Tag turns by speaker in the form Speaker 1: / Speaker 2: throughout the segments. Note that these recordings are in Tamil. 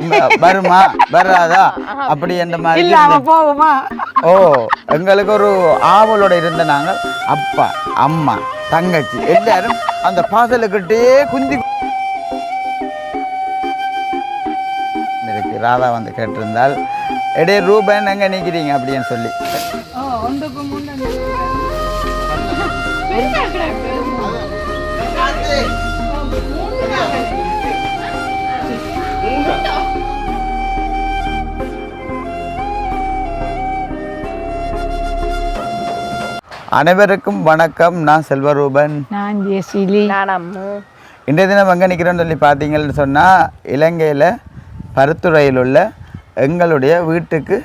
Speaker 1: ம- வருமா? வராதா? அப்படி என்ற மாதிரி
Speaker 2: போகுமா?
Speaker 1: ஓ எங்களுக்கு ஒரு ஆவலோட இருந்த நாங்கள் அப்பா அம்மா தங்கச்சி எல்லாரும் அந்த பாசலுக்கிட்டே குந்தி இருக்கு. ராதா வந்து கேட்டிருந்தால் எடே ரூபன் எங்க நிற்கிறீங்க அப்படின்னு சொல்லி.
Speaker 2: முன்னாடி
Speaker 1: அனைவருக்கும் வணக்கம். நான் செல்வரூபன்.
Speaker 2: நான் ஜெசிலி
Speaker 3: நான் அம்மு.
Speaker 1: இன்றைய தினம் எங்கே நிற்கிறோன்னு சொல்லி பார்த்தீங்கன்னு சொன்னால் இலங்கையில் பருத்துறையில் உள்ள எங்களுடைய வீட்டுக்கு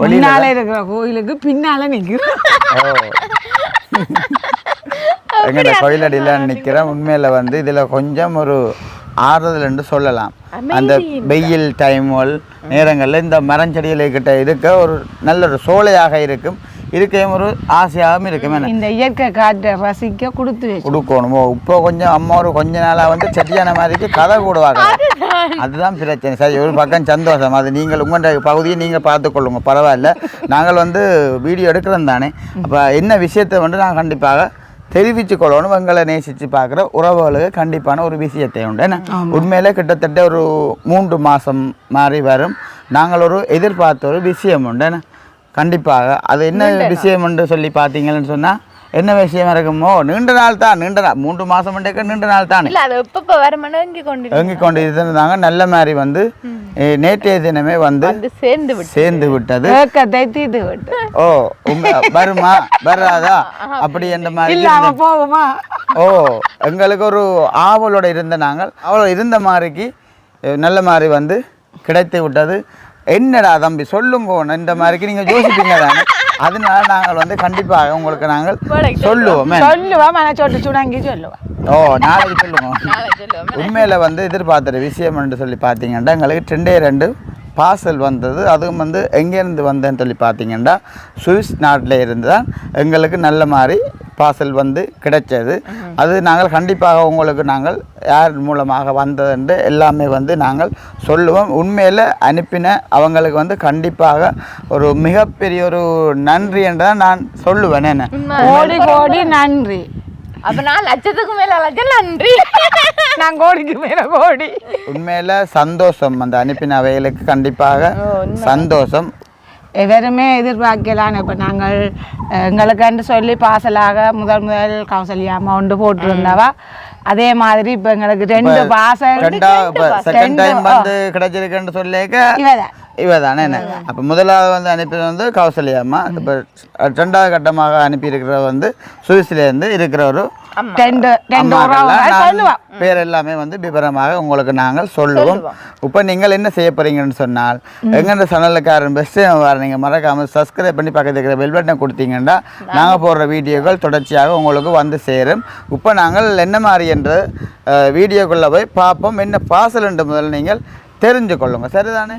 Speaker 1: வெளியில
Speaker 2: முன்னால இருக்கிற கோயிலுக்கு பின்னால நிக்கிறோம்.
Speaker 1: ஓ. எங்களோட கோயிலடியில் நிற்கிறேன் உண்மையில் வந்து இதில் கொஞ்சம் ஒரு ஆறுதல் என்று சொல்லலாம். அந்த வெயில் டைம்கள் நேரங்களில் இந்த மரஞ்செடிகளை கிட்ட இருக்க ஒரு நல்ல ஒரு சோலையாக இருக்கும். இருக்கையும் ஒரு ஆசையாகவும் இருக்கும்
Speaker 2: இந்த இயற்கை காற்றை ரசிக்க கொடுத்து
Speaker 1: கொடுக்கணுமோ? இப்போ கொஞ்சம் அம்மா ஒரு கொஞ்ச நாளாக வந்து செட்டியான மாதிரிக்கு கதை கூடுவாங்க அதுதான். பிரச்சனை. சரி ஒரு பக்கம் சந்தோஷம். அது நீங்கள் உங்களோட பகுதியை நீங்கள் பார்த்துக்கொள்ளுங்க. பரவாயில்ல. நாங்கள் வந்து வீடியோ எடுக்கிறோம் தானே. அப்போ என்ன விஷயத்தை வந்து நான் கண்டிப்பாக தெரிவித்து கொள்ளணும் எங்களை நேசித்து பார்க்குற உறவுகளுக்கு கண்டிப்பான ஒரு விஷயத்தை உண்டு ஏன்னா உண்மையிலே கிட்டத்தட்ட ஒரு மூன்று மாதம் மாறி வரும். நாங்கள் ஒரு எதிர்பார்த்த ஒரு விஷயம் உண்டு ஏன்னா கண்டிப்பாக. அது என்ன விஷயம் என்று சொல்லி பார்த்தீங்கன்னு சொன்னால் என்ன விஷயம் இருக்குமோ நீண்ட நாள் தான் நீண்ட நாள். மூன்று மாதம் நீண்ட நாள் தானே.
Speaker 3: இங்க கொண்டு
Speaker 1: இருந்தாங்க நல்ல மாதிரி வந்து நேற்றைய தினமே வந்து
Speaker 3: வந்து சேர்ந்து
Speaker 1: சேர்ந்து விட்டது. ஓ உண்மை வருமா? வராதா? அப்படி என்ற மாதிரி
Speaker 2: போகுமா?
Speaker 1: ஓ எங்களுக்கு ஒரு ஆவலோட இருந்த நாங்கள். அவளோட இருந்த மாதிரிக்கு நல்ல மாதிரி வந்து கிடைத்து விட்டது. என்னடா தம்பி சொல்லுங்க. இந்த மாதிரிக்கு நீங்கள் யோசிப்பீங்க தானே? அதனால நாங்கள் வந்து கண்டிப்பாக உங்களுக்கு நாங்கள் சொல்லுவோமே.
Speaker 2: சொல்லுவா மன சொட்டு சுடங்கி சொல்லுவா
Speaker 1: ஓ நாளைக்கு சொல்லுவோம்.
Speaker 3: சொல்லுவோம்.
Speaker 1: உண்மையில் வந்து எதிர்பார்த்த விஷயம் என்று சொல்லி பார்த்தீங்கன்னா எங்களுக்கு ரெண்டே ரெண்டு பார்சல் வந்தது. அதுவும் வந்து எங்கேருந்து வந்தேன்னு சொல்லி பார்த்தீங்கன்னா சுவிஸ் நாட்டில் இருந்து தான் எங்களுக்கு நல்ல மாதிரி பார்சல் வந்து கிடைச்சது. அது நாங்கள் கண்டிப்பாக உங்களுக்கு நாங்கள் யார் மூலமாக வந்ததுன்று எல்லாமே வந்து நாங்கள் சொல்லுவோம். உண்மையில் அனுப்பின அவங்களுக்கு வந்து கண்டிப்பாக ஒரு மிகப்பெரிய ஒரு நன்றி என்று நான் சொல்லுவேன். என்ன?
Speaker 2: கோடி கோடி நன்றி.
Speaker 3: அப்ப நான் லட்சத்துக்கு மேல லட்சம் நன்றி.
Speaker 2: நான் கோடிக்கு மேல கோடி.
Speaker 1: உண்மையில் சந்தோஷம் அந்த அனுப்பின அவைகளுக்கு கண்டிப்பாக சந்தோஷம்.
Speaker 2: எவருமே எதிர்பார்க்கலாம் இப்போ நாங்கள் எங்களுக்குன்னு சொல்லி பாசலாக முதல் முதல் கௌசல்யா அமௌண்ட் போட்டிருந்தவா. அதே மாதிரி இப்போ எங்களுக்கு ரெண்டு பாசல்
Speaker 1: செகண்ட் டைம் வந்து கிடைச்சிருக்குன்னு சொல்லிக்க
Speaker 2: இவதான்.
Speaker 1: இவ தானே என்ன அப்போ முதலாவது வந்து அனுப்பியது வந்து கௌசல்யாம்மா இப்போ ரெண்டாவது கட்டமாக அனுப்பியிருக்கிற வந்து சுவிஸ்லேருந்து இருக்கிற ஒரு பேர் எல்லாமே வந்து விவரமாக உங்களுக்கு நாங்கள் சொல்லுவோம். இப்போ நீங்கள் என்ன செய்ய போறீங்கன்னு சொன்னால் எங்கெந்த சேனலுக்காரன் பெஸ்ட் வர நீங்கள் மறக்காமல் சப்ஸ்கிரைப் பண்ணி பக்கத்தில் இருக்கிற பெல் பட்டனை கொடுத்தீங்கன்னா நாங்கள் போடுற வீடியோக்கள் தொடர்ச்சியாக உங்களுக்கு வந்து சேரும். இப்போ நாங்கள் என்ன மாதிரி என்ற வீடியோக்குள்ளே போய் பார்ப்போம். என்ன பார்சல் என்று முதல்ல நீங்கள் தெரிஞ்சு கொள்ளுங்க. சரிதானே?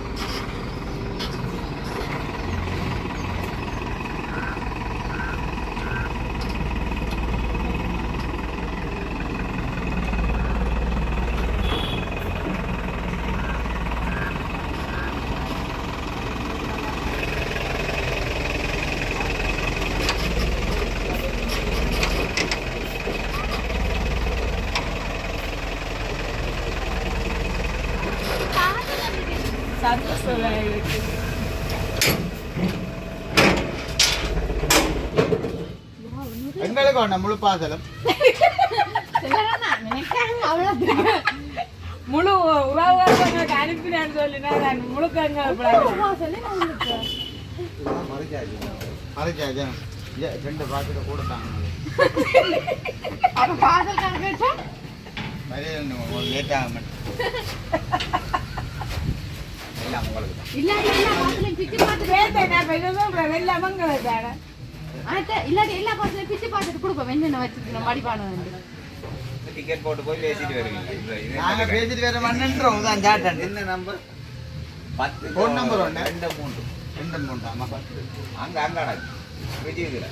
Speaker 1: ஒன்று முழு பார்சலும்
Speaker 2: முழு உறவுகளுக்கு அனுப்பினேன்னு சொல்லினா நான் முழுக்க
Speaker 1: மறைச்சாச்சு. ரெண்டு பார்சல் கொடுத்தாங்க லேட் ஆக மாட்டேன் எல்லாம் உங்களுக்கு தான்.
Speaker 2: எல்லாம் மங்களுக்கு
Speaker 3: இல்லாட்டி எல்லா பாசலையும் பிச்சு பார்த்துட்டு கொடுப்போம். என்னென்ன வச்சிருக்கணும் மடிப்பானு வந்து.
Speaker 4: டிக்கெட் போட்டு போய் பேசிட்டு வருவீங்க. இது- இது
Speaker 1: நாங்க பேசிட்டு வேற மண்ணுன்றோம். தான் சாட்டன்
Speaker 4: என்ன நம்பர் பத்து.
Speaker 1: ஃபோன் நம்பர் ஒண்ணு.
Speaker 4: ரெண்டு மூன்று.
Speaker 1: ரெண்டு மூணு ஆமா.
Speaker 4: அங்க அங்க அடக்கு பிரிட்ஜுக்குல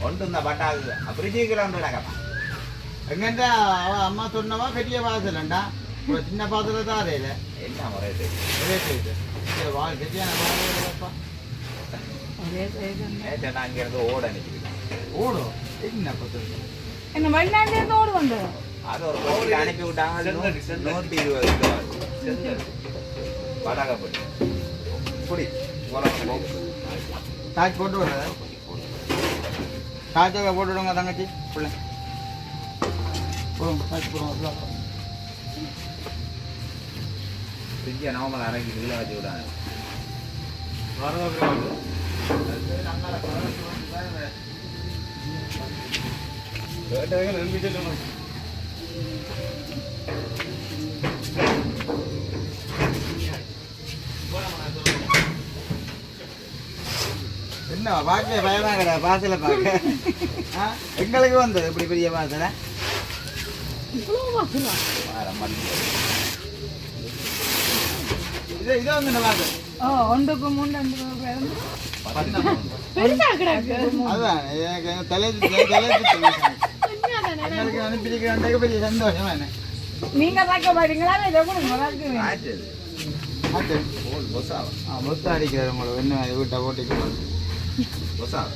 Speaker 4: ஒன்று இந்த பட்டாது ஒன்று கிடக்கப்பா
Speaker 1: எங்கண்டா அவ அம்மா சொன்னவா பெரிய வாசலண்டா ஒரு சின்ன பாத்திர தான் அறையில.
Speaker 4: என்ன முறை
Speaker 1: வாசலப்பா
Speaker 4: நேற்று நான் அங்க இருந்து ஓட நிற்கிறேன்
Speaker 1: ஓடும் என்ன பத்து
Speaker 2: என்ன வெளிநாட்டிலேருந்து ஓடு வந்து
Speaker 4: அது ஒரு கோவிலுக்கு அனுப்பி விட்டாங்க நூற்றி இருபது கிலோ படகப்படி குடி
Speaker 1: டாச் போட்டு விடுறத டாச்சை போட்டு விடுங்க தங்கச்சி பிள்ளை போடுங்க டாச் போடுங்க
Speaker 4: ஃப்ரிட்ஜை நார்மல் அரைக்கி கீழே வச்சு விடாங்க
Speaker 1: என்ன பார்க்க பயமா பாசலை பாசல பார்க்க. எங்களுக்கு வந்தது இப்படி பெரிய பாசல
Speaker 4: வேற மணி
Speaker 1: இது வந்து இந்த பாசல்
Speaker 2: ஓ ஒன்றுக்கு மூணு ரெண்டு
Speaker 1: பேர் எனக்கு பெரிய
Speaker 2: நீங்க தாக்க மாட்டீங்களா இதை கொடுங்க
Speaker 1: ஆ அடிக்கிறார் உங்களுக்கு என்ன வீட்டை போட்டிக்கலாம்
Speaker 4: பொசாவா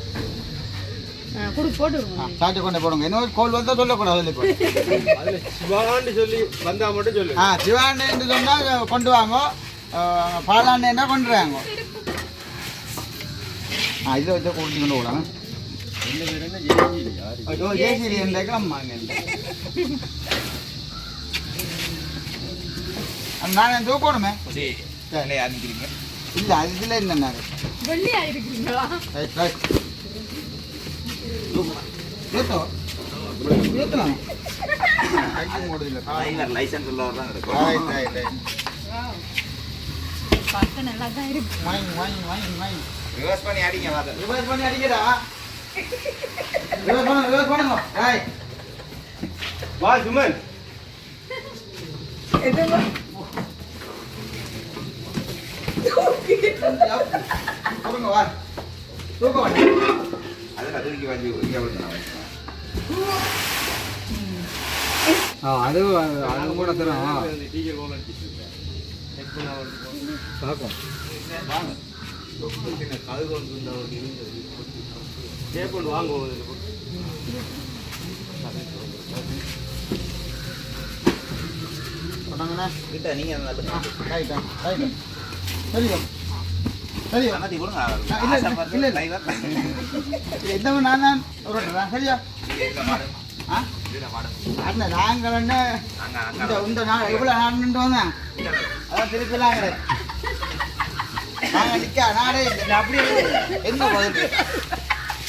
Speaker 1: சாட்டை கொண்டு போடுங்க இன்னொரு கோல் வந்தா சொல்லக்கூடாது சொல்லி
Speaker 5: சொல்லி வந்தா மட்டும் சொல்லு
Speaker 1: ஆ சிவான்னு சொன்னா கொண்டு வாங்க பாலாண்டேன்னா கொண்டு வாங்க
Speaker 5: பேரும் என்ன ஜெயிச்சிரு யாரு
Speaker 1: ஐயோ ஜேசிரி இருந்தாக்கலாம் வாங்க நான் தூக்கணுமே
Speaker 4: சரி அனுப்பிக்கிறீங்க
Speaker 1: இல்லை அது இதில் என்னென்ன
Speaker 2: வெள்ளி ஆயிருக்கீங்களா
Speaker 1: ரைட் ரைட் ஏத்தோ ஏத்தலாம் கைக்கு மூடுதில்லை
Speaker 4: டிரைவர் லைசன்ஸ் உள்ளவர் தான் இருக்கும்
Speaker 1: ரைட் ரைட் ரைட்
Speaker 2: பார்க்க நல்லா தான் இருக்கு
Speaker 1: வாங்கி வாங்கி வாங்கி வாங்கி
Speaker 4: ரிவர்ஸ் பண்ணி அடிங்க வாதல்
Speaker 1: ரிவர்ஸ் பண்ணி அடிக்கடா ரிவர்ஸ் பண்ணு ரிவர்ஸ் பண்ணுங்க. ரைட்
Speaker 5: வா சுமன்.
Speaker 1: கொடுங்க வா தூக்க வாங்க
Speaker 4: அதில் தூக்கி விழுந்து
Speaker 1: ஆ அது அது கூட தரும்.
Speaker 5: டீச்சர் கோல் அடிச்சிட்டு செக் பண்ண பார்க்கும் வாங்க. கேப்பொண்டு வாங்குவோம்.
Speaker 1: சொன்னாங்கண்ணா
Speaker 4: கிட்ட நீங்கள்
Speaker 1: ரைட்டா ரைட்டா சரியா சரியா
Speaker 4: அமர்த்தி கொடுங்க.
Speaker 1: இல்ல, இல்ல, இல்ல.
Speaker 4: டிரைவர்
Speaker 1: எந்த நான் நான் விட்டுறேன் சரியா? ஆ? அண்ணன் நாங்கள் என்ன
Speaker 4: அங்கே
Speaker 1: இந்த
Speaker 4: அங்கே.
Speaker 1: இந்த நாள் எவ்வளோ நான் நின்று வந்தேன்? அதான் திருப்பிலாம் கிடையாது நாங்கள் நிற்க நாடே அப்படியே. என்ன பதில்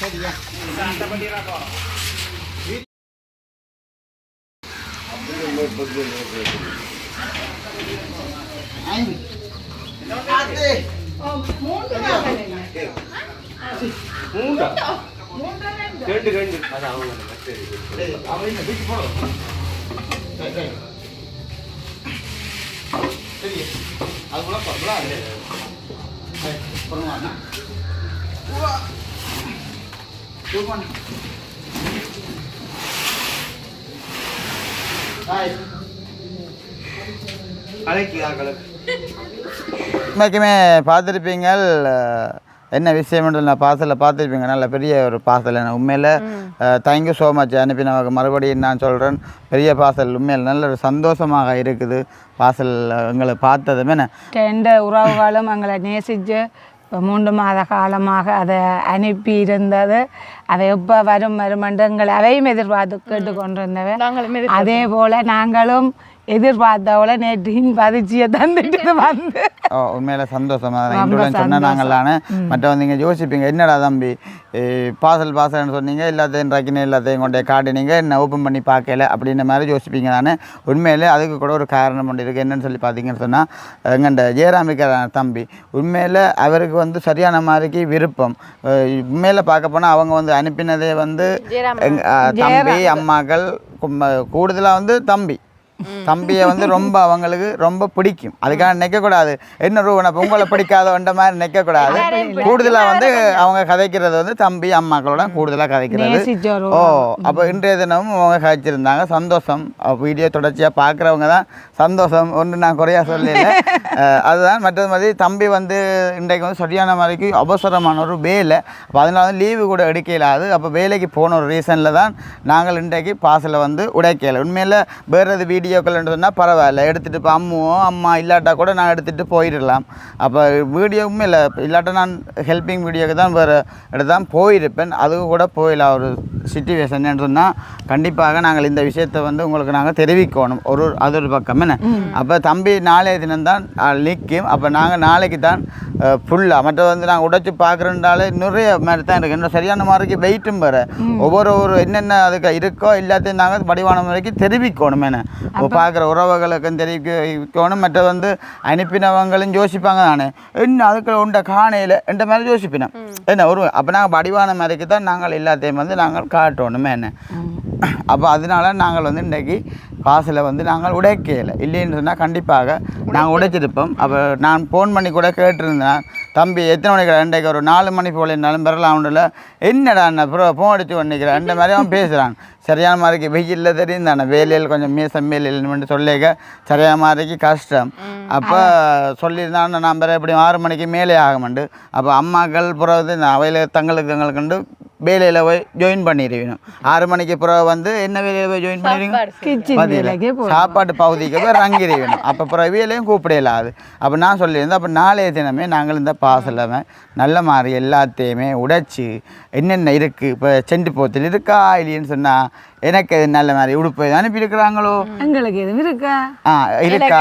Speaker 1: சரியா.
Speaker 5: மூண்டா ரெண்டு ரெண்டு. அது அவங்க சரி
Speaker 1: என்ன தூக்கி போடு. சரி, அது போல பண்ணலாம், அது. சரி, போடுமா, அண்ணா? உவா. தூக்கு பார்த்துருப்பீங்க என்ன விஷயம் நான் பார்சலில் பார்த்துருப்பீங்க நல்ல பெரிய ஒரு பார்சல் உண்மையில் தேங்க்யூ ஸோ மச் அனுப்பி நமக்கு மறுபடியும் நான் சொல்கிறேன் பெரிய பார்சல் உண்மையில் நல்ல ஒரு சந்தோஷமாக இருக்குது. பார்சல் எங்களை பார்த்ததுமே
Speaker 2: ரெண்டு உறவுகளும் எங்களை நேசித்து இப்போ மூன்று மாத காலமாக அதை அனுப்பி இருந்தது. அதை எப்போ வரும் வருமென்று எங்களை அவையும் எதிர்பார்த்து கேட்டு கொண்டிருந்தவை
Speaker 3: நாங்களும்
Speaker 2: அதே போல் நாங்களும் எதிர்பார்த்தவளை நேற்று பதிச்சியை தந்துட்டு வந்து.
Speaker 1: ஓ உண்மையில சந்தோஷமா. இன்றுடன் சொன்ன. நாங்களான மற்ற நீங்கள் யோசிப்பீங்க என்னடா தம்பி பார்சல் பார்சல்னு சொன்னீங்க எல்லாத்தையும் ரக்கினு எல்லாத்தையும் கொண்டே காட்டினீங்க என்ன ஓப்பன் பண்ணி பார்க்கல? அப்படின்ற மாதிரி யோசிப்பீங்க தானே உண்மையிலே அதுக்கு கூட ஒரு காரணம் ஒன்று இருக்குது என்னன்னு சொல்லி பார்த்தீங்கன்னு சொன்னால் எங்கண்ட ஜெயராமிக்கிற தம்பி உண்மையில் அவருக்கு வந்து சரியான மாதிரிக்கு விருப்பம். உண்மையில பார்க்க போனால் அவங்க வந்து அனுப்பினதே வந்து தம்பி அம்மாக்கள் கூடுதலாக வந்து தம்பி. தம்பியை வந்து ரொம்ப அவங்களுக்கு ரொம்ப பிடிக்கும். அதுக்காக நிற்கக்கூடாது என்ன ரூபன் உங்களை பிடிக்காதவன்ற மாதிரி நிற்கக்கூடாது கூடுதலாக வந்து அவங்க கதைக்கிறது வந்து தம்பி அம்மாக்களோட கூடுதலாக கதைக்கிறது. ஓ அப்போ இன்றைய தினமும் அவங்க கழிச்சிருந்தாங்க சந்தோஷம். வீடியோ தொடர்ச்சியாக பார்க்குறவங்க தான் சந்தோஷம். ஒன்று நான் குறையா சொல்லல. அதுதான் மற்றது மாதிரி தம்பி வந்து இன்றைக்கு வந்து சரியான மாதிரிக்கு அவசரமான ஒரு வேலை. அப்போ அதனால வந்து லீவு கூட எடுக்க இயலாது அப்போ வேலைக்கு போன ஒரு ரீசனில் தான் நாங்கள் இன்றைக்கு பாசலை வந்து உடைக்கல. உண்மையில் வேறு எது வீடியோக்கள்னு சொன்னால் பரவாயில்ல. எடுத்துகிட்டு இப்போ அம்முவோ அம்மா இல்லாட்டா கூட நான் எடுத்துகிட்டு போயிடலாம். அப்போ வீடியோவுமே இல்லை. இல்லாட்டா நான் ஹெல்பிங் வீடியோக்கு தான் வேறு எடுத்து தான் போயிருப்பேன். அதுவும் கூட போயிடலாம். ஒரு சுச்சுவேஷன் சொன்னால் கண்டிப்பாக நாங்கள் இந்த விஷயத்தை வந்து உங்களுக்கு நாங்கள் தெரிவிக்கணும். ஒரு அது ஒரு பக்கம் என்ன? அப்போ தம்பி நாளைய தினம்தான் நிற்கும் அப்போ நாங்கள் நாளைக்கு தான் ஃபுல்லாக மற்ற வந்து நாங்கள் உடைச்சு பார்க்குறோண்டாலே நிறைய மாதிரி தான் இருக்குது இன்னும் சரியான மாதிரிக்கு வெயிட்டும் வேறு. ஒவ்வொரு ஒரு என்னென்ன அதுக்கு இருக்கோ எல்லாத்தையும் நாங்கள் வடிவான முறைக்கு தெரிவிக்கணும். என்ன? பார்க்குற உறவுகளுக்கும் தெரிவிக்கணும் மற்ற வந்து அனுப்பினவங்களும் யோசிப்பாங்க தானே. என்ன அதுக்குள்ள உண்ட காணையில் என்ற மாதிரி யோசிப்பினோம் என்ன ஒரு அப்போ நாங்கள் வடிவான மாதிரிக்கு தான் நாங்கள் எல்லாத்தையும் வந்து நாங்கள் காட்டணுமே என்ன. அப்போ அதனால நாங்கள் வந்து இன்றைக்கி காசில் வந்து நாங்கள் உடைக்கல. இல்லைன்னு சொன்னால் கண்டிப்பாக நாங்கள் உடைச்சிருப்போம். அப்போ நான் ஃபோன் பண்ணி கூட கேட்டிருந்தேன். தம்பி எத்தனை மணிக்கு இன்றைக்கு ஒரு நாலு மணி போல இருந்தாலும் பெறலாம் ஒன்றில் என்னடா அண்ணா ப்ரோ ஃபோன் அடித்து பண்ணிக்கிறேன் அந்த மாதிரி அவன் பேசுகிறான் சரியான மாதிரிக்கு வெயிலில் தெரியும் தானே. வேலையில் கொஞ்சம் மீசம் வேலையில் சொல்லிக்க சரியான மாதிரிக்கு கஷ்டம். அப்போ சொல்லியிருந்தான் நான் பிறகு எப்படியும் ஆறு மணிக்கு மேலே ஆகமாண்டு அப்போ அம்மாக்கள் பிறகு அவையில் தங்களுக்கு தங்களுக்குண்டு வேலையில் போய் ஜாயின் பண்ணிடுவேணும் ஆறு மணிக்கு பிறகு வந்து என்ன வேலையில் போய் ஜாயின் பண்ணிடுவீங்க சாப்பாட்டு பகுதிக்கு போய் ரங்கிரி வேணும் அப்போ பிறகு வேலையும் கூப்பிடலாது அப்போ நான் சொல்லியிருந்தேன் அப்போ நாளைய தினமே நாங்கள் இந்த பாசலமே நல்ல மாதிரி எல்லாத்தையுமே உடைச்சி என்னென்ன இருக்குது இப்போ செண்டு போத்தில் இருக்கா இல்லைன்னு சொன்னால் எனக்கு இது நல்ல மாதிரி உடுப்பு அனுப்பியிருக்கிறாங்களோ?
Speaker 2: எங்களுக்கு எதுவும் இருக்கா?
Speaker 1: ஆ இருக்கா?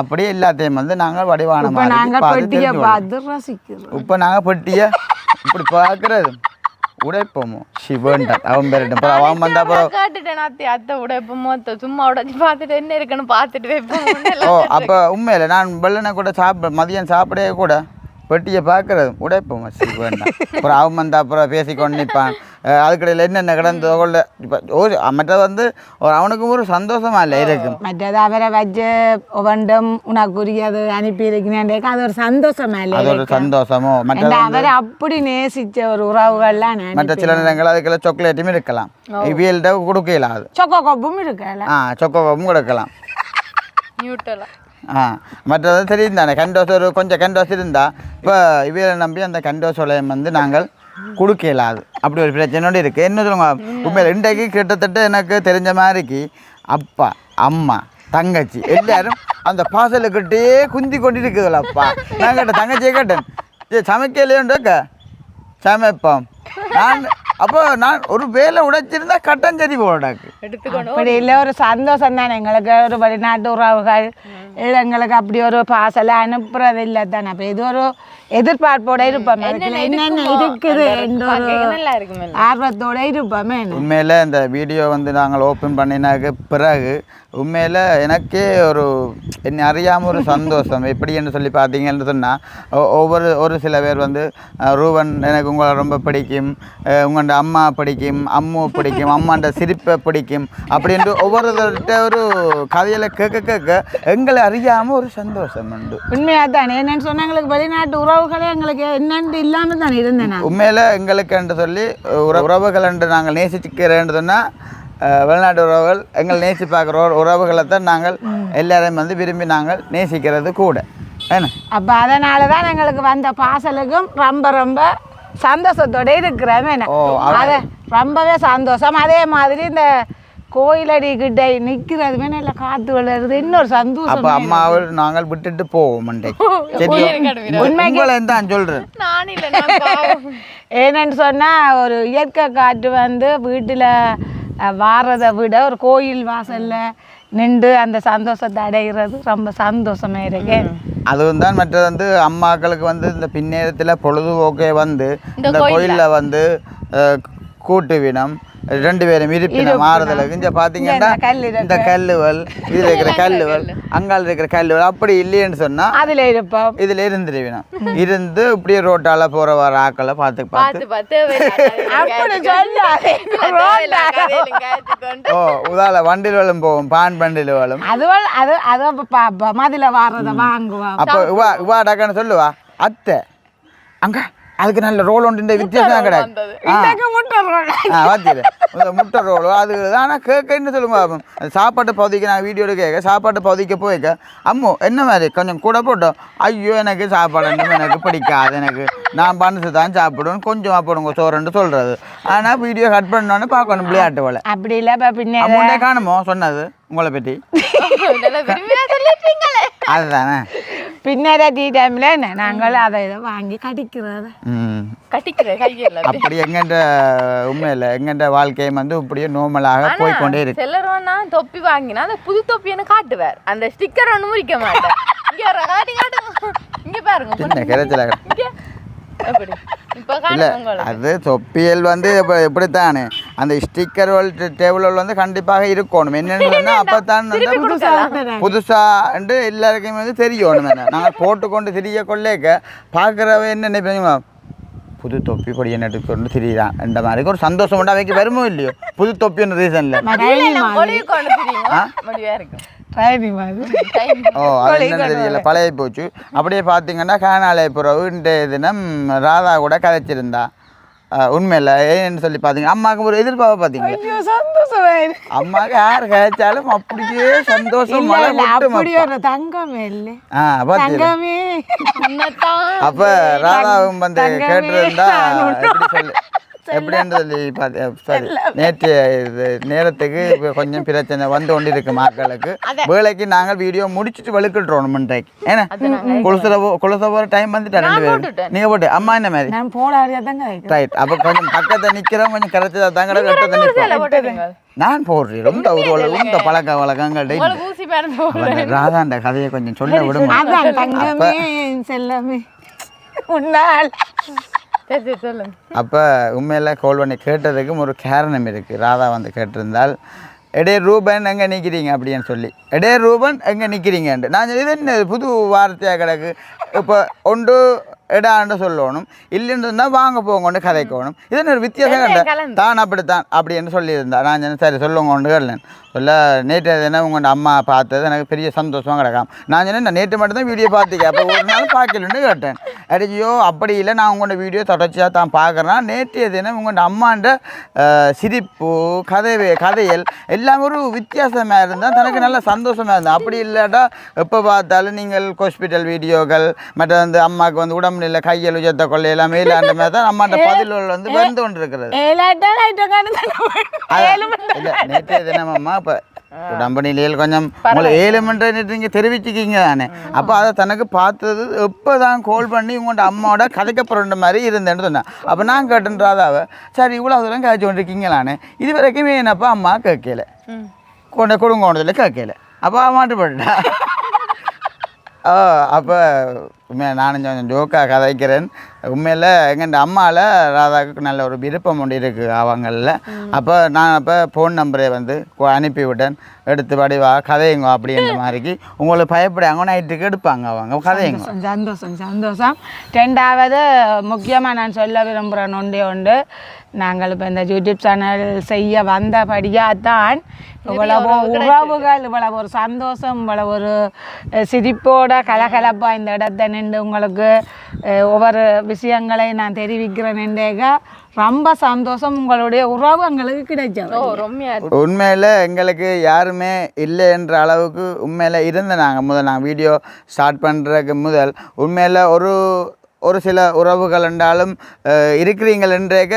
Speaker 1: அப்படியே எல்லாத்தையும் வந்து நாங்கள் வடிவான இப்ப நாங்கள் பெட்டியை இப்படி பார்க்குறது. உடைப்போமோ? சிவன்டான் அவன் பேரிட்ட அப்புறம் அவன் வந்த அப்புறம்
Speaker 3: காட்டுட்டேன் அத்தை. அத்தை உடைப்போம் மொத்த சும்மா உடைச்சு பார்த்துட்டு என்ன இருக்குன்னு பார்த்துட்டு வைப்போம்.
Speaker 1: ஓ அப்போ உண்மையில் நான் வெள்ளனை கூட சாப்பிட மதியம் சாப்பிடவே கூட பெட்டியை பார்க்கறது உடைப்போம்? சிவன் அப்புறம் அவன் வந்த அப்புறம் பேசிக்கொண்டு நிற்பான் அதுக்கடையில் என்னென்ன கிடந்ததோ கொள்ள இப்போ ஒரு மற்றது வந்து ஒரு அவனுக்கும் ஒரு சந்தோஷமா இல்லை இருக்கும்.
Speaker 2: மற்றது அவரை வச்சு ஒவ்வொன்றும் உனக்குரியது அனுப்பி இருக்கிறேன் அது ஒரு சந்தோஷமா
Speaker 1: அது ஒரு
Speaker 2: இல்லை
Speaker 1: சந்தோஷமோ மற்றது
Speaker 2: அவரை அப்படி நேசிச்ச ஒரு உறவுகள்லாம் நான்
Speaker 1: மற்ற சில நேரங்கள் அதுக்கெல்லாம் சாக்லேட்டும் இருக்கலாம். இவியல்கிட்ட கொடுக்க இல்லாது
Speaker 2: சொக்க கொப்பும் இருக்கல.
Speaker 1: ஆ சொக்கோவும் கொடுக்கலாம்.
Speaker 3: நியூட்டலா
Speaker 1: ஆ. மற்றது தெரியும் தானே? கண்டோஸ் ஒரு கொஞ்சம் கண்டோஸ் இருந்தா. இப்போ இவையில நம்பி அந்த கண்டோஸ் உலயம் வந்து நாங்கள் கொடுக்க இயலாது அப்படி ஒரு பிரச்சனையோடு இருக்குது என்ன சொல்லுங்க உண்மையில் இன்றைக்கு கிட்டத்தட்ட எனக்கு தெரிஞ்ச மாதிரிக்கு அப்பா அம்மா தங்கச்சி எல்லாரும் அந்த பாசலுக்கிட்டே குந்தி கொண்டு இருக்குதுல்ல அப்பா. நான் கேட்டேன் தங்கச்சியை கேட்டேன். ஏ சமைக்கலையோண்டக்க சமைப்போம். நான் அப்போ நான் ஒரு வேலை உடைச்சிருந்தா கட்டம் சரி போடாக்கு
Speaker 2: அப்படி இல்லை ஒரு சந்தோஷம் தானே. எங்களுக்கு ஒரு வெளிநாட்டு உறவுகள் இல்லை எங்களுக்கு அப்படி ஒரு பாசலை அனுப்புறது இல்லை தானே. அப்போ இது ஒரு எதிர்பார்ப்போட இருப்போம். என்னென்ன இருக்குது ஆர்வத்தோட இருப்போமே.
Speaker 1: உண்மையில் இந்த வீடியோ வந்து நாங்கள் ஓப்பன் பண்ணினாக்கு பிறகு உண்மையில் எனக்கே ஒரு என்னை அறியாமல் ஒரு சந்தோஷம். எப்படின்னு சொல்லி பார்த்தீங்கன்னு சொன்னால் ஒவ்வொரு ஒரு சில பேர் வந்து ரூபன் எனக்கு உங்களை ரொம்ப பிடிக்கும் உங்களோட அம்மா பிடிக்கும் அம்மு பிடிக்கும் அம்மாண்ட சிரிப்பை பிடிக்கும் அப்படின்ட்டு ஒவ்வொருத்தர்கிட்ட ஒரு கதையில் கேட்க கேட்க எங்களை அறியாமல் ஒரு சந்தோஷம் உண்டு.
Speaker 2: உண்மையாக தானே என்னன்னு சொன்னா எங்களுக்கு வெளிநாட்டு உறவுகளே எங்களுக்கு என்னன்னு இல்லாமல் தானே இருந்தேன்
Speaker 1: உண்மையில் எங்களுக்கு என்று சொல்லி உற உறவுகள் என்று நாங்கள் நேசிக்கிறேன்னு சொன்னால் வெளிநாட்டு உறவுகள் எங்கள் நேசி பார்க்குற உறவுகளை தான் நாங்கள் எல்லாரையும் வந்து விரும்பி நாங்கள் நேசிக்கிறது கூட. என்ன
Speaker 2: அப்போ அதனால தான் எங்களுக்கு வந்த பாசலுக்கும் ரொம்ப ரொம்ப சந்தோஷத்தோட இருக்கிறோமே
Speaker 1: ஓ,
Speaker 2: அது ரொம்பவே சந்தோஷம். அதே மாதிரி இந்த கோயிலடி கிட்ட நிற்கிறதுமே நல்ல காற்று விழுறது இன்னொரு சந்தோஷம்
Speaker 1: அப்போ அம்மாவை நாங்கள் விட்டுட்டு போவோம் உங்களை தான் சொல்கிறேன்
Speaker 3: நான் இல்லை நான் பாவம்.
Speaker 2: ஏன்னு சொன்னால் ஒரு இயற்கை காற்று வந்து வீட்டில் வாரதை விட ஒரு கோயில் வாசலில் நின்று அந்த சந்தோஷத்தை அடைகிறது ரொம்ப சந்தோஷமா இருக்கு.
Speaker 1: அதுவும் தான் மற்றது வந்து அம்மாக்களுக்கு வந்து இந்த பின்னேரத்தில் பொழுதுபோக்கே வந்து இந்த கோயிலில். வந்து கூட்டு வினம் ரெண்டு பேரும் இருப்பினம் மாறுதலுக்கு இங்க பாத்தீங்கன்னா
Speaker 2: இந்த
Speaker 1: கல்லுவல் இதுல இருக்கிற கல்லுவல் அங்கால இருக்கிற கல்லுவல் அப்படி இல்லைன்னு சொன்னா
Speaker 2: அதுல இருப்போம்.
Speaker 1: இதுல இருந்துருவினம். இருந்து இப்படியே ரோட்டால போற வர ஆக்களை பார்த்து பார்த்து. ஓ உதால வண்டில் போவோம் பான் வண்டில் வரும்
Speaker 2: அதுவள் அது அது அப்ப வாங்குவோம்.
Speaker 1: அப்போ இவா இவா டக்குன்னு சொல்லுவா. அத்தை. அங்க. அதுக்கு நல்ல ரோல் ஒன்று வித்தியாசம் கிடையாது.
Speaker 2: முட்டை
Speaker 1: ரோலோ. அது ஆனால் கேட்கன்னு சொல்லுங்க பாப்போம். அது சாப்பாட்டு பகுதிக்கு நான் வீடியோ கேட்க சாப்பாட்டு பகுதிக்கு போய்க்க அம்மு என்ன மாதிரி? கொஞ்சம் கூட போட்டோம் ஐயோ எனக்கு சாப்பாடு எனக்கு பிடிக்காது எனக்கு நான் பண்ணது தான் சாப்பிடுவேன். கொஞ்சம் சாப்பிடுங்க சோறுன்னு சொல்கிறது ஆனால் வீடியோ கட் பண்ணோன்னு பார்க்கணும் விளையாட்டு போல
Speaker 2: அப்படி இல்ல பின்ன
Speaker 1: காணுமோ சொன்னது? உங்களை பற்றி அதுதானே.
Speaker 2: பின்னர டீ டைம்ல நாங்கள் அதை இதை வாங்கி கடிக்கிறது.
Speaker 3: கையில்
Speaker 1: அப்படி எங்கெண்ட உண்மையில் எங்கெண்ட வாழ்க்கையும் வந்து இப்படியே நோமலாக போய்க்கொண்டே இருக்கு.
Speaker 3: செல்லறவனா தொப்பி வாங்கினா அந்த புது தொப்பின்னு காட்டுவார். அந்த ஸ்டிக்கர் ஒண்ணு முறிக்க மாட்டேன் இங்க பாருங்க
Speaker 1: சின்ன
Speaker 3: இப்ப
Speaker 1: இல்லை அது தொப்பியல் வந்து இப்போ எப்படித்தானே அந்த ஸ்டிக்கர் டேபிள் வந்து கண்டிப்பாக இருக்கணும். என்னன்னு சொன்னால் அப்போ தான் வந்து புதுசாக எல்லாருக்குமே வந்து தெரியணும் என்ன நாங்கள் போட்டுக்கொண்டு திரிய கொள்ளேக்க பார்க்குறவ என்ன நினைப்பீங்க புது தொப்பி பொடி என்ன கொண்டு திரியிறான் இந்த மாதிரி. ஒரு சந்தோஷம் உண்டா வைக்க வருமோ இல்லையோ? புது தொப்பின்னு ரீசனில் ஓ அது தெரியல பழைய போச்சு. அப்படியே பார்த்தீங்கன்னா காணாலை புறவு இன்றைய தினம் ராதா கூட கதைச்சிருந்தா. உண்மையில ஏன்னு சொல்லி பார்த்தீங்க அம்மாவுக்கு ஒரு எதிர்பார்ப்பு பார்த்தீங்க
Speaker 2: ஐயோ சந்தோஷமா
Speaker 1: அம்மாவுக்கு யார் கதைச்சாலும் அப்படியே சந்தோஷம்
Speaker 2: தங்கமே இல்லை.
Speaker 1: ஆ
Speaker 2: தங்கமே.
Speaker 1: அப்ப ராதாவும் வந்து கேட்டிருந்தா சொல்லி. பார்த்து சரி நேற்று இது நேரத்துக்கு இப்ப கொஞ்சம் பிரச்சனை வந்து கொண்டு இருக்கு மக்களுக்கு வேலைக்கு நாங்கள் வீடியோ முடிச்சுட்டு வெளுக்கிட்டுறோம் இன்றைக்கு. ஏன்னா? குளிசுற குளிச போகிற டைம் வந்துட்டா ரெண்டு பேரும். நீங்க போட்டு அம்மா என்ன மாதிரி?
Speaker 2: தாங்க
Speaker 1: ரைட் அப்போ கொஞ்சம் பக்கத்தை நிக்கிறோம் கொஞ்சம் கரைச்சதா தாங்கட கட்ட நான் போடுறேன் ரொம்ப ஒரு இந்த பழக்க வழக்கங்கள் ராதாண்ட கதையை கொஞ்சம் சொல்ல விடுமா?
Speaker 2: உன்னால்.
Speaker 1: அப்போ உண்மையில் கோல் பண்ணி கேட்டதுக்கும் ஒரு காரணம் இருக்குது ராதா வந்து கேட்டிருந்தால் எடே ரூபன் எங்கே நிற்கிறீங்க அப்படின்னு சொல்லி. எடே ரூபன் எங்கே நிற்கிறீங்கன்ட்டு நான் இது என்ன புது வார்த்தையாக கிடக்கு? இப்போ ஒன்று எடான்னு சொல்லணும். இல்லைன்னு சொன்னால் வாங்க போங்கன்னு கதைக்கணும். இது ஒரு வித்தியாசம் கண்ட. தான் அப்படித்தான் அப்படின்னு சொல்லியிருந்தா. நான் சரி சொல்லுங்க ஒன்று கேட்டேன். சொல்ல நேற்று தினம் உங்களோட அம்மா பார்த்தது எனக்கு பெரிய சந்தோஷமாக கிடக்காம். நான் சொன்னேன் நான் நேற்று மட்டும் தான் வீடியோ பார்த்துக்க அப்போ ஒரு நாள் பார்க்கலன்னு கேட்டேன். அடிச்சியோ அப்படி இல்லை. நான் உங்களோட வீடியோ தொடர்ச்சியாக தான் பார்க்குறேன். நேற்றைய தினம் உங்களோட அம்மாண்ட சிரிப்பு கதை கதைகள் எல்லாம் ஒரு வித்தியாசமாக இருந்தால் தனக்கு நல்ல சந்தோஷமாக இருந்தது. அப்படி இல்லாட்டா எப்போ பார்த்தாலும் நீங்கள் ஹாஸ்பிட்டல் வீடியோக்கள் மற்ற வந்து அம்மாவுக்கு வந்து உடம்பு இல்லை கையில் உயர்த்த கொள்ளை எல்லாமே இல்லாண்ட மாதிரி தான் அம்மாண்ட பதில்கள் வந்து வந்து கொண்டு இருக்கிறது
Speaker 2: ஏழாட்டா லைட்டா
Speaker 1: அதான். இல்ல நேற்றைய தினம் அம்மா இப்போ உடம்பு நிலையில் கொஞ்சம் உங்களை ஏழு மணி நேரம் நீங்கள் தெரிவிச்சுக்கிங்க தானே அப்போ அதை தனக்கு பார்த்தது எப்போ தான் கால் பண்ணி உங்கள்கிட்ட அம்மாவோட கதைக்க போகிற மாதிரி இருந்தேன்னு சொன்னேன். அப்போ நான் கேட்டேன் ராதாவை சரி இவ்வளோ தூரம் காய்ச்சி கொண்டிருக்கீங்களானே இது வரைக்குமே என்னப்பா அம்மா கேட்கல. கொண்ட குடும்பத்தில் கேட்கல. அப்போ மாட்டுப்பட்டா அப்போ உண்மையாக நானும் கொஞ்சம் ஜோக்காக கதைக்கிறேன். உண்மையில் எங்கள் அம்மாவில் ராதாவுக்கு நல்ல ஒரு விருப்பம் ஒன்று இருக்குது அவங்களில். அப்போ நான் அப்போ ஃபோன் நம்பரை வந்து அனுப்பி விட்டேன் எடுத்து வடிவா கதையுங்க அப்படின்ற மாதிரிக்கு. உங்களுக்கு பயப்படாங்க நைட்டுக்கு எடுப்பாங்க அவங்க. கதையுங்க.
Speaker 2: சந்தோஷம் சந்தோஷம் ரெண்டாவது முக்கியமாக நான் சொல்ல விரும்புகிறேன் ஒன்றே உண்டு. நாங்கள் இப்போ இந்த யூடியூப் சேனல் செய்ய வந்தபடியாக தான் இவ்வளவு உறவுகள் இவ்வளவு ஒரு சந்தோஷம் இவ்வளவு ஒரு சிரிப்போட கலகலப்பாக இந்த இடத்த நின்று உங்களுக்கு ஒவ்வொரு விஷயங்களை நான் தெரிவிக்கிறேன்டேக ரொம்ப சந்தோஷம் உங்களுடைய உறவு எங்களுக்கு கிடைச்சது
Speaker 1: உண்மையில் எங்களுக்கு யாருமே இல்லை என்ற அளவுக்கு உண்மையில் இருந்த நாங்கள் முதல் நாங்கள் வீடியோ ஸ்டார்ட் பண்ணுறதுக்கு முதல் உண்மையில் ஒரு ஒரு சில உறவுகள் என்றாலும் இருக்கிறீங்கள் என்றேக்க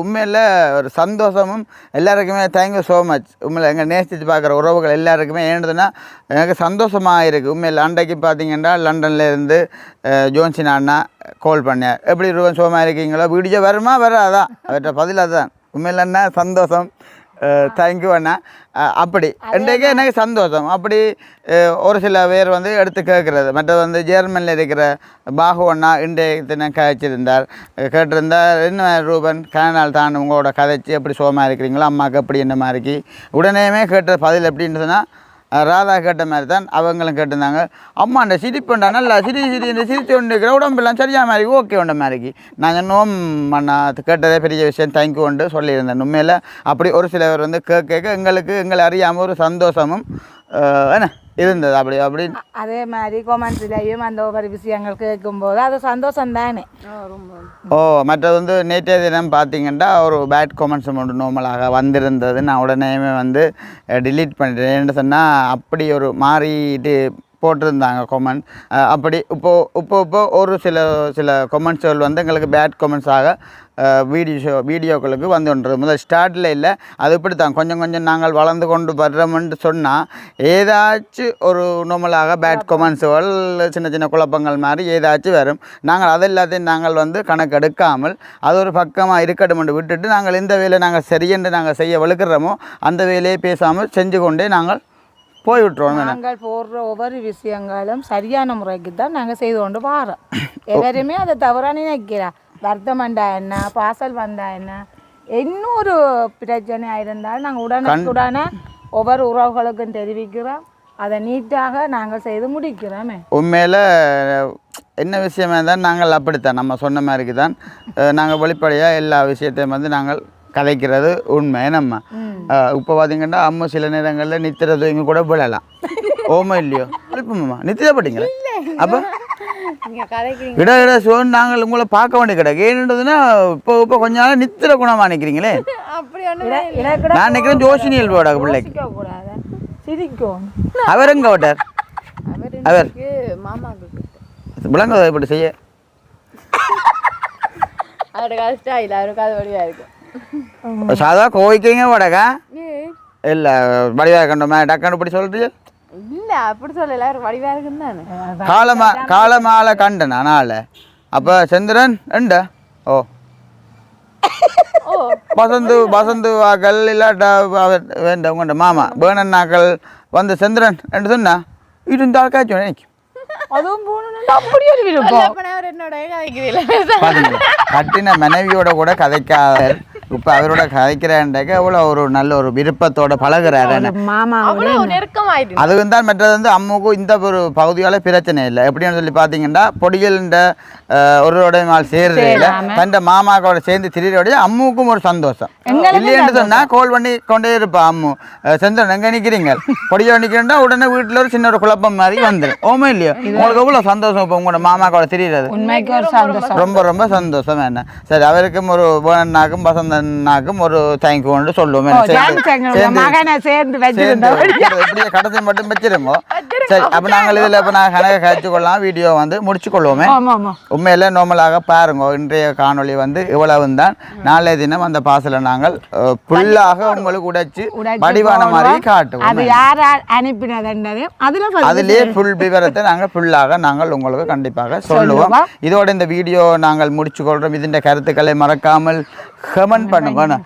Speaker 1: உண்மையில் ஒரு சந்தோஷமும் எல்லாருக்குமே தேங்க்யூ ஸோ மச் உண்மையில் எங்கள் நேசித்து பார்க்குற உறவுகள் எல்லாருக்குமே ஏன்றதுன்னா எனக்கு சந்தோஷமாக இருக்குது உண்மையில் அன்றைக்கு பார்த்தீங்கன்னா லண்டனில் இருந்து ஜோன்சின் அண்ணா கால் பண்ணேன் எப்படி ரூபன் சோமா இருக்கீங்களோ? வீடியோ வருமா? வராதான் அவர்கிட்ட பதில் அதுதான். உண்மையில் என்ன சந்தோஷம்? தேங்க்யூ அண்ணா. அப்படி. இன்றைக்கு எனக்கு சந்தோஷம். அப்படி ஒரு சில பேர் வந்து எடுத்து கேட்குறது. மற்றது வந்து ஜெர்மனியில் இருக்கிற பாகு அண்ணா இன்றைய தினம் கதைச்சிருந்தார். அஹ், கேட்டிருந்தார் என்ன ரூபன் கனநாள் தான் உங்களோட கதைச்சு எப்படி சோகமாக இருக்கிறீங்களோ அம்மாவுக்கு எப்படி என்ன மாதிரிக்கு உடனேயுமே கேட்ட பதில் எப்படின்னு சொன்னால் ராதா கேட்ட மாதிரி தான் அவங்களும் கேட்டிருந்தாங்க. அம்மா அந்த சிரிப்புண்டா நல்லா சிரி சிரி இந்த சிரிச்சு கொண்டு இருக்கிற உடம்பெல்லாம் சரியா மாதிரி ஓகே உண்ட மாதிரிக்கு நாங்கள் சொன்னோம் அண்ணா அது கேட்டதே பெரிய விஷயம். தேங்க்யூ உண்டு சொல்லியிருந்தேன். உண்மையில் அப்படி ஒரு சிலவர் வந்து கேட்க கேட்க எங்களுக்கு எங்களை அறியாமல் ஒரு சந்தோஷமும் என்ன? இருந்தது அப்படி அப்படி
Speaker 2: அதே மாதிரி கொமெண்ட்ஸ்லையும் அந்த ஒவ்வொரு விஷயங்கள் கேட்கும்போது அது சந்தோஷம் தானே
Speaker 1: ஓ மற்றது வந்து நேற்றைய தினம் பார்த்தீங்கன்னா ஒரு பேட் கமெண்ட்ஸ் ஒன்று நார்மலாக வந்திருந்தது நான் உடனேயுமே வந்து டிலீட் பண்ணிட்டேன் என்ன சொன்னால் அப்படி ஒரு மாறிட்டு போட்டிருந்தாங்க கொமெண்ட் அப்படி இப்போ இப்போ இப்போ ஒரு சில சில கொமெண்ட்ஸ்கள் வந்து எங்களுக்கு பேட் கொமெண்ட்ஸாக வீடியோ வீடியோக்களுக்கு வந்து கொண்டிருது முதல் ஸ்டார்டில் இல்லை அது இப்படி தான் கொஞ்சம் கொஞ்சம் நாங்கள் வளர்ந்து கொண்டு வர்றோம்னு சொன்னால் ஏதாச்சும் ஒரு நார்மலாக பேட் கொமெண்ட்ஸுகள் சின்ன சின்ன குழப்பங்கள் மாதிரி ஏதாச்சும் வரும். நாங்கள் அது எல்லாத்தையும் நாங்கள் வந்து கணக்கெடுக்காமல் அது ஒரு பக்கமாக இருக்கட்டும் விட்டுட்டு நாங்கள் எந்த வேலை நாங்கள் சரியென்று நாங்கள் செய்ய வலுக்கிறோமோ அந்த வேலையை பேசாமல் செஞ்சு கொண்டே நாங்கள் போய் விட்டுருவோம்?
Speaker 2: நாங்கள் போடுற ஒவ்வொரு விஷயங்களும் சரியான முறைக்கு தான் நாங்கள் செய்து கொண்டு வாரோம். எவருமே அதை தவறாக நினைக்கிறா வருத்தம் வந்தா என்ன? பாசல் வந்தா என்ன? இன்னொரு பிரச்சனையாக இருந்தாலும் நாங்கள் உடனுக்குடனே ஒவ்வொரு உறவுகளுக்கும் தெரிவிக்கிறோம். அதை நீட்டாக நாங்கள் செய்து முடிக்கிறோமே.
Speaker 1: உண்மையில் என்ன விஷயமா இருந்தால் நாங்கள் அப்படித்தான். நம்ம சொன்ன மாதிரிக்கு தான். நாங்கள் வெளிப்படையாக எல்லா விஷயத்தையும் வந்து நாங்கள் கதைக்கிறது உண்மை. நம்ம இப்போ பார்த்தீங்கன்னா அம்மா சில நேரங்களில் நித்திர தூங்கி கூட விழலாம். ஓமா இல்லையோ? விழுப்பமாம்மா நித்திரப்பட்டீங்களா அப்போ?
Speaker 3: நீங்க கதைக்கிறீங்க
Speaker 1: இட இட சோன் நாங்கள் உங்களை பார்க்க வேண்டிய கிடக்கு. ஏன்ன்றதுன்னா இப்போ இப்போ கொஞ்ச நாள் நித்திர குணமாக
Speaker 3: ஒண்ணு
Speaker 1: நான் நினைக்கிறேன் ஜோஷினியல் போட பிள்ளைக்கு. அவர் எங்க ஓட்டார் அவர்
Speaker 3: அவருக்கு
Speaker 1: விளங்க இப்படி செய்ய.
Speaker 3: அவரோட கஷ்டம் இல்லை அவருக்கு அது வழியா இருக்கும்
Speaker 1: சாதா கோவிக்கீங்க வடக்கா இல்லை வடிவாக கண்டோமா டக்குன்னு இப்படி சொல்கிறீங்க
Speaker 3: இல்ல அப்படி சொல்லல வடிவா இருக்குன்னு தானே.
Speaker 1: காலமா காலமால கண்டனா நாளை? அப்போ சந்திரன் எண்ட ஓ.
Speaker 3: ஓ.
Speaker 1: வசந்து வசந்து வாக்கள் இல்லாட்டா வேண்ட உங்கள்ட மாமா பேணன்னாக்கள் வந்து சந்திரன் என்று சொன்னா? இருந்தால் காய்ச்சும் நினைக்கும் கட்டின மனைவியோட கூட கதைக்காதவர் இப்போ அவரோட கதைக்கிறேன்டாக்க அவ்வளோ ஒரு நல்ல ஒரு விருப்பத்தோட பழகுறாரு. அதுவும் தான் மற்றது வந்து அம்முக்கும் இந்த ஒரு பகுதியால பிரச்சனை இல்லை. எப்படின்னு சொல்லி பார்த்தீங்கன்னா பொடிகள்ன்ற ஒருவரோட நாள் சேர்றதே இல்லை தன் மாமாக்கோட சேர்ந்து திரியோடைய அம்முக்கும் ஒரு சந்தோஷம். இல்லைன்னு சொன்னா கோல் பண்ணி கொண்டே இருப்பா அம்மு. செந்தன் எங்க நிக்கிறீங்க? பொடியோட நிக்கிறா உடனே வீட்டுல ஒரு சின்ன ஒரு குழப்பம் மாதிரி வந்துடும் ஓமே இல்லையோ? உங்களுக்கு எவ்வளவு சந்தோஷம் இப்போ உங்களோட மாமாக்கோட திரியிறது?
Speaker 2: உண்மைக்கு ஒரு சந்தோஷம்.
Speaker 1: ரொம்ப ரொம்ப சந்தோஷம் என்ன? சரி அவருக்கும் ஒரு வேணனாக்கும் வசந்தனாக்கும் ஒரு தேங்க்யூ கொண்டு சொல்லுவோம்.
Speaker 2: மகனை சேர்ந்து வச்சிருந்தோம்
Speaker 1: கடைசி மட்டும் வச்சிருங்க. சரி அப்போ நாங்கள் இதில் இப்போ நாங்கள் கணக்கு காய்ச்சி கொள்ளலாம் வீடியோ வந்து முடிச்சு கொள்வோமே. உண்மையில நார்மலாக பாருங்க இன்றைய காணொளி வந்து இவ்வளவு தான் நாளைய தினம் அந்த பாசலை நாங்கள் ஃபுல்லாக உங்களுக்கு உடைச்சு வடிவான மாதிரி. காட்டுவோம்.
Speaker 2: அது யார் அனுப்பினதுன்றது அதுல பதிவு
Speaker 1: அதிலே ஃபுல் விவரத்தை நாங்கள் ஃபுல்லாக நாங்கள் உங்களுக்கு கண்டிப்பாக
Speaker 2: சொல்லுவோம்.
Speaker 1: இதோட இந்த வீடியோ நாங்கள் முடிச்சு கொள்றோம். இதுன்ற கருத்துக்களை மறக்காமல் கமெண்ட் பண்ணுங்க